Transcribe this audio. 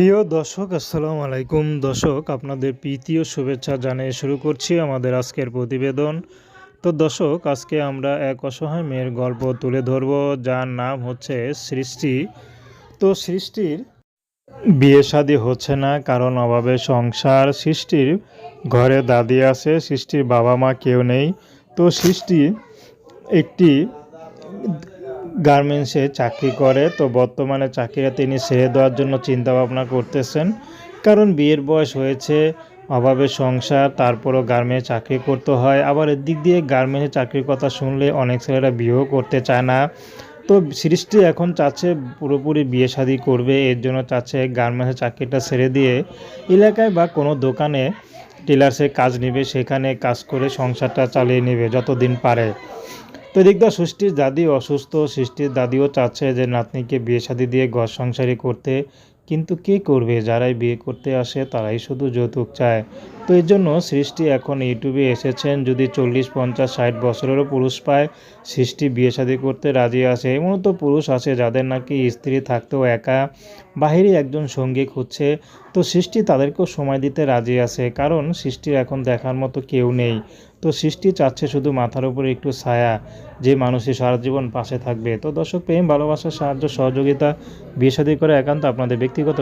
প্রিয় দর্শক, আসসালামু আলাইকুম। দর্শক, আপনাদের প্রীতি ও শুভেচ্ছা জানিয়ে শুরু করছি আমাদের আজকের প্রতিবেদন। তো দর্শক, আজকে আমরা এক অসহায় মেয়ের গল্প তুলে ধরব, যার নাম হচ্ছে সৃষ্টি। তো সৃষ্টির বিয়ে শাদী হচ্ছে না, কারণ অভাবে সংসার। সৃষ্টির ঘরে দাদি আছে, সৃষ্টির বাবা মা কেউ নেই। তো সৃষ্টি একটি গার্মেন্টসে চাকরি করে, তো বর্তমানে চাকরিটা তিনি ছেড়ে দেওয়ার জন্য চিন্তা ভাবনা করতেছেন। কারণ বিয়ের বয়স হয়েছে, অভাবে সংসার, তারপরও গার্মেন্টে চাকরি করতে হয়। আবার এদিক দিয়ে গার্মেন্টে চাকরির কথা শুনলে অনেক ছেলেরা বিয়েও করতে চায় না। তো সৃষ্টি এখন চাচ্ছে পুরোপুরি বিয়ে শাদি করবে, এর জন্য চাচ্ছে গার্মেন্টসে চাকরিটা ছেড়ে দিয়ে এলাকায় বা কোনো দোকানে টেলার্সে কাজ নেবে, সেখানে কাজ করে সংসারটা চালিয়ে নেবে, যতদিন পারে। তো এদিক দিয়ে সৃষ্টির দাদি অসুস্থ সৃষ্টির দাদিও চাচ্ছে যে নাতনিকে বিয়ে শাদি দিয়ে ঘর সংসারই করতে, কিন্তু কে করবে? যারাই বিয়ে করতে আসে তারাই শুধু যৌতুক চায়। তো এর জন্য সৃষ্টি এখন ইউটিউবে এসেছেন। যদি চল্লিশ, পঞ্চাশ, ষাট বছরেরও পুরুষ পায়, সৃষ্টি বিয়ে শাদি করতে রাজি আছে। এমনও তো পুরুষ আছে যাদের নাকি স্ত্রী থাকতেও একা, বাহিরে একজন সঙ্গী খুঁজছে। তো সৃষ্টি তাদেরকেও সময় দিতে রাজি আছে, কারণ সৃষ্টির এখন দেখার মতো কেউ নেই। তো সৃষ্টি চাচ্ছে শুধু মাথার উপরে একটু ছায়া, যে মানুষই সারা জীবন পাশে থাকবে। তো দর্শক প্রেম, ভালোবাসা, সাহায্য, সহযোগিতা, বিয়ে শাদী করে একান্ত আপনাদের ব্যক্তিগত